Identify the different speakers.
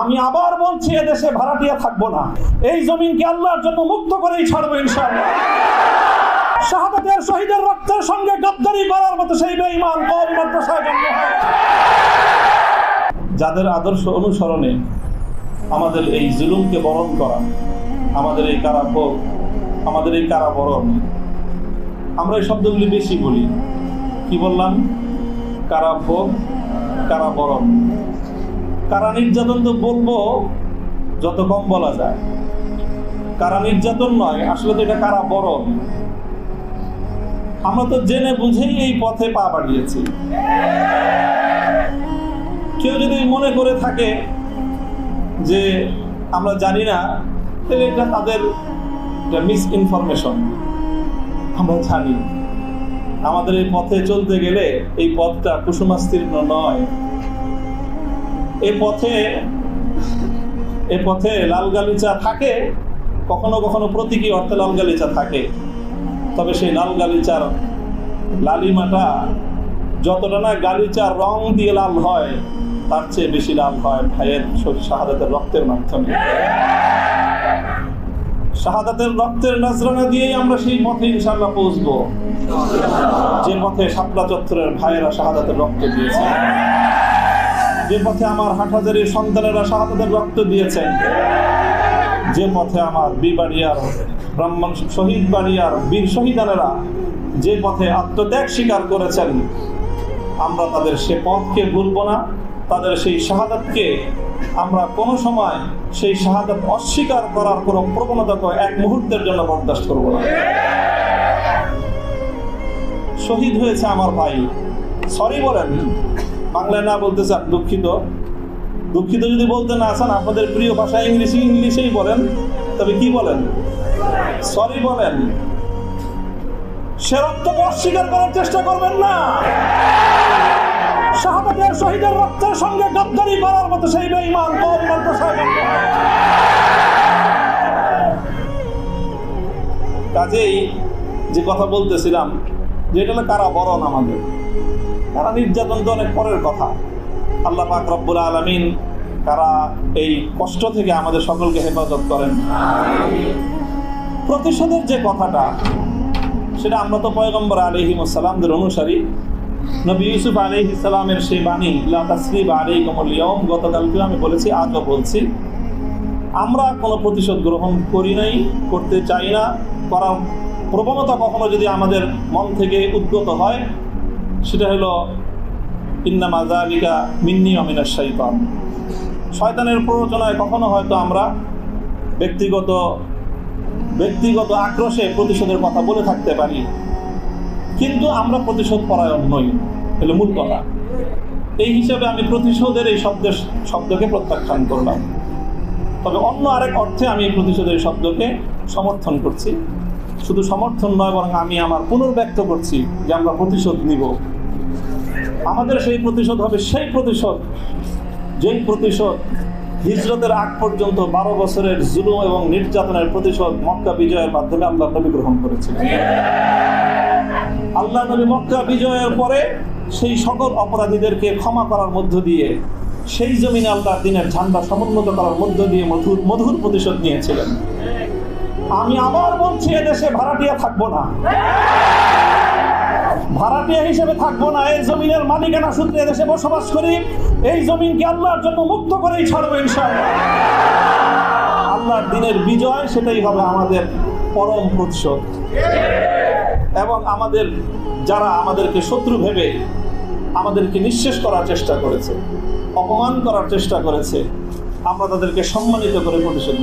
Speaker 1: আমি আবার বলছি, এদেশে ভাড়াটিয়া থাকব না। এই জমিনকে আল্লাহর জন্য মুক্ত করেই ছাড়বো ইনশাআল্লাহ। শাহাদাতের শহীদের রক্তের সঙ্গে গদ্দারি করার মতো সেই বেঈমান কম মাদ্রাসায় জন্ম যাদের আদর্শ অনুসরণে আমাদের এই জুলুমকে বরণ করা, আমাদের এই কারাভোগ, আমাদের এই কারাবরণ, আমরা এই শব্দগুলি বেশি বলি। কি বললাম? কারাভোগ, কারাবরণ। কারা নির্যাতন তো বলব, যত কম বলা যায়। কারা নির্যাতন নয়, আসলে তো এটা কারাবরণ আমরা তো জেনে বুঝেই এই পথে পা বাড়িয়েছি। কেউ যদি মনে করে থাকে যে আমরা জানি না, তাহলে এটা তাদের মিস ইনফরমেশন আমরা জানি। আমাদের এই পথে চলতে গেলে এই পথটা কুসুমাস্তীর্ণ নয়। এই পথে, এ পথে লাল গালিচা থাকে, কখনো কখনো প্রতীকী অর্থে লাল গালিচা থাকে। তবে সেই লাল গালিচার লালিমাটা যতটা না গালিচার রং দিয়ে লাল হয়, তার চেয়ে বেশি লাল হয় ভাইয়ের শাহাদাতের রক্তের মাধ্যমে। শাহাদাতের রক্তের নজরানা দিয়েই আমরা সেই পথে ইনশাল্লাহ পৌঁছবো। যে পথে শাপলা চত্বরের ভাইয়েরা শাহাদাতের রক্ত দিয়েছে। যে পথে আমার হাটহাজারির সন্তানেরা শাহাদাতের রক্ত দিয়েছেন, যে পথে আমার বিবাড়িয়ার ব্রাহ্মণ শহীদ বাড়িয়ার বীর শহীদানেরা যে পথে আত্মত্যাগ স্বীকার করেছেন, আমরা তাদের সে পথকে ভুলব না, তাদের সেই শাহাদাতকে আমরা কোনো সময় সেই শাহাদাত অস্বীকার করার কোনো প্রবণতাকে এক মুহূর্তের জন্য বরদাস্ত করব না। শহীদ হয়েছে আমার ভাই, সরি বলেন বাংলায় না বলতে চান, দুঃখিত। দুঃখিত যদি বলতে না চান, আপনাদের প্রিয় ভাষা ইংলিশ, ইংলিশেই বলেন। তবে কি বলেন? সরি বলেন। সে রক্তকে অস্বীকার করার চেষ্টা করবেন না। শাহাবাদের শহীদের রক্তের সঙ্গে গদ্দারি করার মতো সেই বেঈমান কম কাজেই যে কথা বলতেছিলাম যে এটা হলো কারা বরণ আমাদের? কারা নির্যাতন তো অনেক পরের কথা। আল্লাহ পাক রব্বুল আলমিন কারা এই কষ্ট থেকে আমাদের সকলকে হেফাজত করেন। প্রতিশোধের যে কথাটা, সেটা আমরা তো পয়গম্বর আলহিমসালামদের অনুসারী। নবী ইউসুফ আলহ ইসলামের সেই বাণী, লা তাসরিব আলাইকুমুল ইয়াউম গতকালকেও আমি বলেছি, আজও বলছি। আমরা কোনো প্রতিশোধ গ্রহণ করি নাই, করতে চাই না করার প্রবণতা কখনো যদি আমাদের মন থেকে উদ্গত হয়, সেটা হলো ইন্নামা জালিকা মিন্নি অমিনার শৈতান শয়তানের প্ররোচনায় কখনো হয়তো আমরা ব্যক্তিগত ব্যক্তিগত আক্রোশে প্রতিশোধের কথা বলে থাকতে পারি, কিন্তু আমরা প্রতিশোধ পরায়ণ নই হলো মূল কথা। এই হিসাবে আমি প্রতিশোধের এই শব্দের শব্দকে প্রত্যাখ্যান করলাম। তবে অন্য আরেক অর্থে আমি এই প্রতিশোধের শব্দকে সমর্থন করছি। শুধু সমর্থন নয়, বরং আমি আমার পুনর্ব্যক্ত করছি যে আমরা প্রতিশোধ নিব। আমাদের সেই প্রতিশোধ হবে সেই প্রতিশোধ, যেই প্রতিশোধ হিজরতের আগ পর্যন্ত বারো বছরের জুলুম এবং নির্যাতনের প্রতিশোধ মক্কা বিজয়ের মাধ্যমে আল্লাহ নবী গ্রহণ করেছিলেন আল্লাহ নবী মক্কা বিজয়ের পরে সেই সকল অপরাধীদেরকে ক্ষমা করার মধ্য দিয়ে, সেই জমিনে আল্লাহর দিনের ঝান্ডা সমুন্নত করার মধ্য দিয়ে মধুর মধুর প্রতিশোধ নিয়েছিলেন। আমি আবার বলছি, এদেশে ভাড়াটিয়া থাকব না। ভাড়াটিয়া হিসেবে থাকব না, এই জমিনের মালিকানা সূত্রে এদেশে বসবাস করি। এই জমিনকে আল্লাহর জন্য মুক্ত করেই ছাড়বো ইনশাআল্লাহ। আল্লাহর দিনের বিজয়, সেটাই হবে আমাদের পরম প্রতিশোধ এবং আমাদের যারা আমাদেরকে শত্রু ভেবে আমাদেরকে নিঃশেষ করার চেষ্টা করেছে, অপমান করার চেষ্টা করেছে, আমরা তাদেরকে সম্মানিত করে প্রতিশোধ।